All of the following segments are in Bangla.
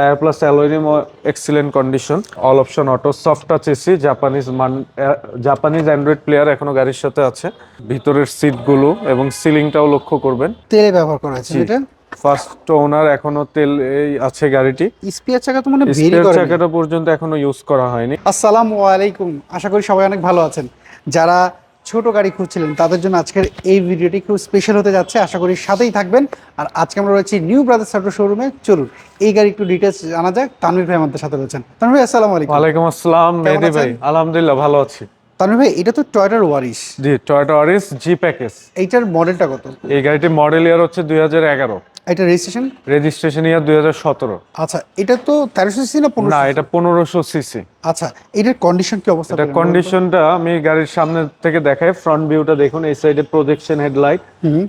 Tyre plus alloy rim excellent condition all option auto soft touch AC Japanese মান জাপানিজ অ্যান্ড্রয়েড প্লেয়ার এখনও গাড়ির সাথে আছে। ভিতরের সিটগুলো এবং সিলিংটাও লক্ষ্য করবেন। তেলে ব্যবহার করা হয়েছে এটা ফার্স্ট ওনার এখনও তেল এই আছে গাড়িটি। স্পিয়ার চাকা তো মানে চাকাটা পর্যন্ত এখনও ইউজ করা হয়নি। আসসালামু আলাইকুম। আশা করি সবাই অনেক ভালো আছেন। যারা ছোট গাড়ি খুঁজছিলেন তাদের জন্য আজকের এই ভিডিওটি খুব স্পেশাল হতে যাচ্ছে। আশা করি সাথেই থাকবেন। আর আজকে আমরা রয়েছি নিউ ব্রাদার্স অটো শোরুমে চলুন এই গাড়ি একটু ডিটেলস জানা যাক। তানভীর ভাই আমাদের সাথে রয়েছেন। তানভীর ভাই আসসালামু আলাইকুম। ওয়ালাইকুম আসসালাম মেহেদি ভাই? আলহামদুলিল্লাহ ভালো আছি। তানভীর ভাই এটা তো টয়টার ওয়ারিশ জি টয়োটা অরিস জি প্যাকেজ এইটার মডেলটা কত? এই গাড়িটির মডেল ইয়ার হচ্ছে দুই হাজার এগারো। এটা রেজিস্ট্রেশন রেজিস্ট্রেশন ইয়ার দুই হাজার সতেরো। আচ্ছা এটা তো তেরোশো সিসি না পনেরো না এটা পনেরোশো সিসি। আচ্ছা এটার কন্ডিশন কি অবস্থা? এটা? কন্ডিশনটা আমি গাড়ির সামনে থেকে দেখাই ফ্রন্ট ভিউটা দেখুন এই সাইডে প্রজেকশন হেডলাইট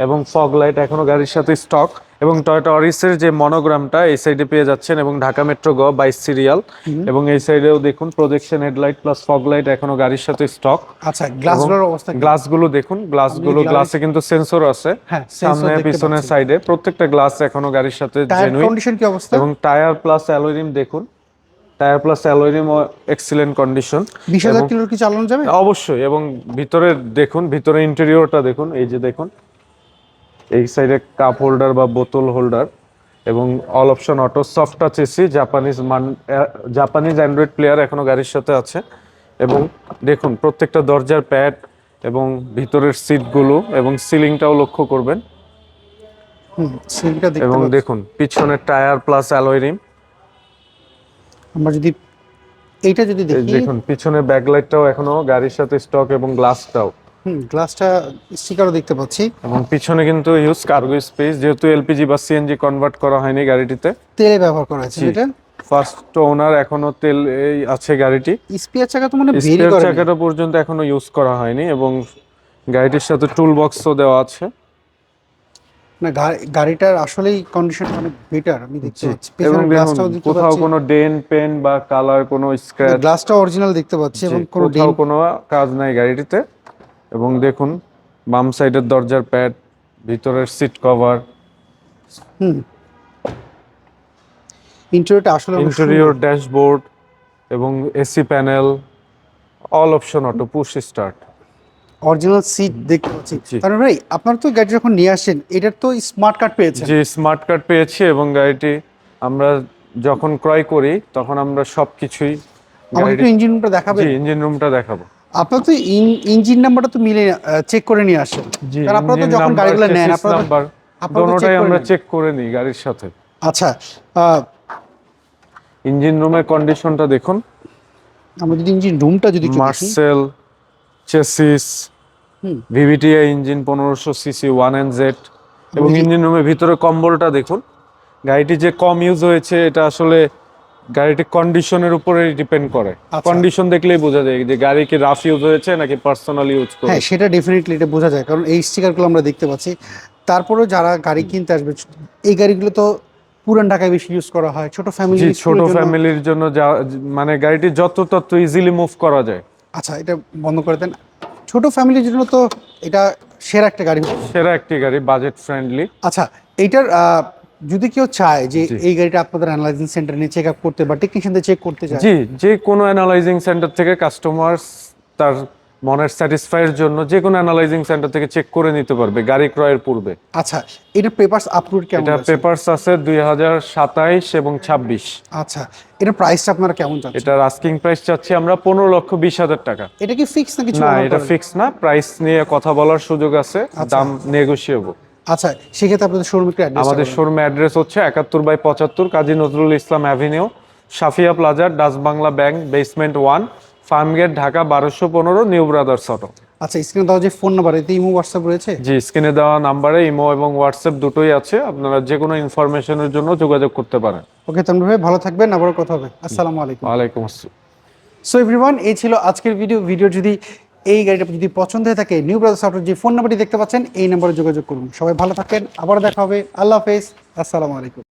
এবং ফগ লাইট এখনও গাড়ির সাথে স্টক এবং টয়োটা অরিসের যে মনোগ্রামটা এই সাইডে পেয়ে যাচ্ছেন এবং ঢাকা মেট্রো গ বাইশ সিরিয়াল এবং এই সাইডেও দেখুন projection headlight plus fog light এখনও গাড়ির সাথে স্টক আচ্ছা গ্লাসগুলোর অবস্থা গ্লাসগুলো দেখুন গ্লাসগুলো গ্লাসে কিন্তু সেন্সর আছে। হ্যাঁ, সামনে পিছনের সাইডে প্রত্যেকটা গ্লাস এখনও গাড়ির সাথে জেনুইন কন্ডিশন কি অবস্থা? এবং টায়ার প্লাস অ্যালোরিম দেখুন। Tyre plus alloy rim excellent condition বিশ হাজার কিলোর কি চালানো যাবে? অবশ্যই এবং ভিতরে দেখুন ভিতরে ইন্টেরিয়রটা দেখুন এই যে দেখুন। এই সাইডে কাপ হোল্ডার বা বোতল হোল্ডার এবং all option auto soft touch AC Japanese মান জাপানিজ অ্যান্ড্রয়েড প্লেয়ার এখনও গাড়ির সাথে আছে। এবং দেখুন প্রত্যেকটা দরজার প্যাড এবং ভিতরের সিটগুলো এবং সিলিংটাও লক্ষ্য করবেন। এবং দেখুন পিছনের টায়ার প্লাস অ্যালোয়রিম আমরা যদি এইটা যদি দেখি। দেখুন পিছনের ব্যাকলাইটটাও এখনও গাড়ির সাথে স্টক এবং গ্লাসটাও হুম গ্লাসটা স্টিকারও দেখতে পাচ্ছি। এবং পিছনে কিন্তু ইউজ কার্গো স্পেস যেহেতু এলপিজি বা সিএনজি কনভার্ট করা হয়নি গাড়িটিতে। তেলে ব্যবহার করা হয়েছে এটা ফার্স্ট ওনার এখনও তেল আছে গাড়িটি। স্পিয়ার চাকা তো মানে বেরি করে চাকাটা পর্যন্ত এখনও ইউজ করা হয়নি এবং গাড়িটির সাথে টুল বক্সও দেওয়া আছে। না গাড়িটার আসলেই কন্ডিশন অনেক বেটার আমি দেখতে পাচ্ছি। এবং কোথাও কোনো ডেন পেন বা কালার কোনো স্ক্র্যাচ গ্লাসটা অরিজিনাল দেখতে পাচ্ছি এবং কোনো কোনো কাজ নাই গাড়িটিতে। এবং দেখুন বাম সাইডের দরজার প্যাড ভিতরের সিট কভার। হুম। ইন্টেরিয়রটা আসলে ইন্টেরিয়র ড্যাশবোর্ড এবং AC panel all option auto push start original seat দেখতে পাচ্ছি। জি। ভাই আপনার তো গাড়ি যখন নিয়ে আসেন এটার তো স্মার্ট কার্ড পেয়েছে যে স্মার্ট কার্ড পেয়েছি এবং গাড়িটি আমরা যখন ক্রয় করি তখন আমরা সবকিছুই আমাকে একটু ইঞ্জিন রুমটা দেখাবে জি ইঞ্জিন রুমটা দেখাবো। আপনার তো ইঞ্জিন নাম্বারটা তো মিলে চেক করে নিয়ে আসেন। কারণ আপনারা তো যখন গাড়িগুলো নেন আপনারা আমরা চেক করে নিই গাড়ির সাথে। আচ্ছা ইঞ্জিন রুমের কন্ডিশনটা দেখুন। আমরা যদি ইঞ্জিন রুমটা যদি মার্সেল চেসিস ভিভিটিআই ইঞ্জিন পনেরোশো সিসি ওয়ান এন জেড এবং ইঞ্জিন রুমের ভিতরে কম্বলটা দেখুন। গাড়িটি যে কম ইউজ হয়েছে এটা আসলে গাড়িটির কন্ডিশনের উপরে ডিপেন্ড করে। আচ্ছা। কন্ডিশন দেখলেই বোঝা যায় যে গাড়ি কি রাফ ইউজ হয়েছে নাকি পার্সোনাল ইউজ করে হ্যাঁ সেটা ডেফিনেটলি এটা বোঝা যায় কারণ এই স্টিকারগুলো আমরা দেখতে পাচ্ছি। তারপরেও যারা গাড়ি কিনতে আসবে এই গাড়িগুলো তো পুরান ঢাকায় বেশি ইউজ করা হয় ছোট ফ্যামিলি ছোট ফ্যামিলির জন্য। যা মানে গাড়িটি যত তত ইজিলি মুভ করা যায়। আচ্ছা এটা বন্ধ করে দেন। ছোট ফ্যামিলির জন্য তো এটা সেরা একটা গাড়ি। সেরা একটি গাড়ি বাজেট ফ্রেন্ডলি আচ্ছা এইটার যদি কেউ চায় যে এই গাড়িটা আপনাদের অ্যানালাইজিং সেন্টার নিয়ে চেক আপ করতে বা টেকনিশিয়ানদের চেক করতে চায় জি যে কোনো অ্যানালাইজিং সেন্টার থেকে কাস্টমার তার মনের স্যাটিসফাইয়ের জন্য যে কোনো অ্যানালাইজিং সেন্টার থেকে চেক করে নিতে পারবে গাড়ি ক্রয়ের পূর্বে। আচ্ছা এটা পেপারস আপলোড কেমন এটা? পেপারস আছে দুই হাজার সাতাইশ এবং ছাব্বিশ। আচ্ছা এটা প্রাইসটা আপনারা কেমন চাচ্ছেন এটার আস্কিং প্রাইস চাচ্ছি আমরা পনেরো লক্ষ বিশ হাজার টাকা। এটা কি ফিক্স না কিছু না এটা? ফিক্স না প্রাইস নিয়ে কথা বলার সুযোগ আছে দাম নেগোসিয়েবল আচ্ছা সেক্ষেত্রে আপনাদের শোরুম একটু অ্যাড্রেস আমাদের শোরুম অ্যাড্রেস হচ্ছে একাত্তর বাই পঁচাত্তর Kazi Nazrul Islam avenue Safia plaza Dutch Bangla bank basement one Farmgate Dhaka বারোশো পনেরো নিউ ব্রাদার্স অটো আচ্ছা স্ক্রিনে দেওয়া যে ফোন নাম্বার এতে ইমো হোয়াটসঅ্যাপ রয়েছে? জি স্ক্রিনে দেওয়া নাম্বারে ইমো এবং হোয়াটসঅ্যাপ দুটোই আছে আপনারা যে কোনো ইনফরমেশনের জন্য যোগাযোগ করতে পারেন। ওকে তাহলে ভাই ভালো থাকবেন আবারও কথা হবে। আসসালামু আলাইকুম। ওয়ালাইকুম আসসালাম। সো এভরিওয়ান এই ছিল আজকের ভিডিও ভিডিও যদি এই গাড়িটা যদি পছন্দ হয়ে থাকে নিউ ব্রাদার্স সফটওয়্যার যে ফোন নাম্বারটি দেখতে পাচ্ছেন, এই নাম্বারে যোগাযোগ করুন। সবাই ভালো থাকেন, আবার দেখা হবে। আল্লাহ হাফেজ। আসসালামু আলাইকুম।